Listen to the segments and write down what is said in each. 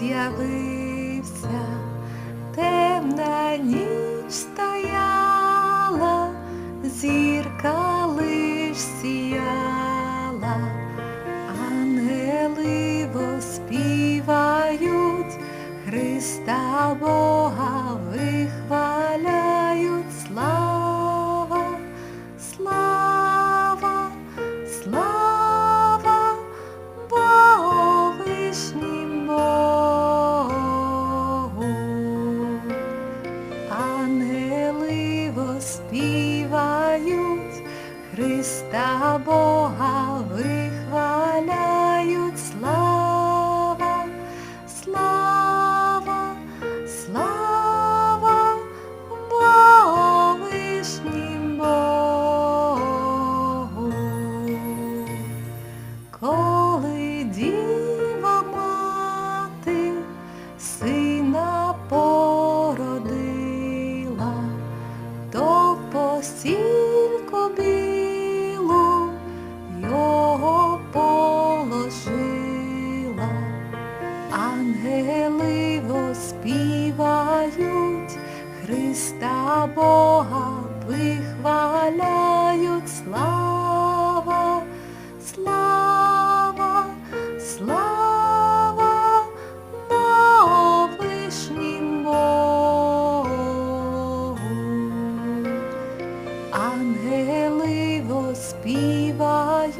з'явився, темна ніч стояла, зірка лиш сіяла, ангели співають Христа Бога. Ангели воспівають, Христа Бога Христа Бога вихваляють, слава, слава, слава Богу вишнім Богу. Ангели воспівають,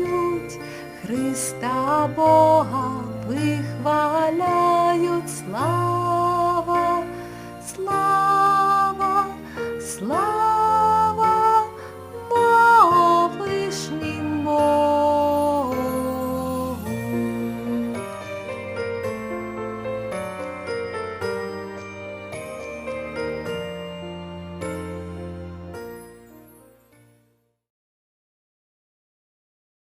Христа Бога вихваляють, слава.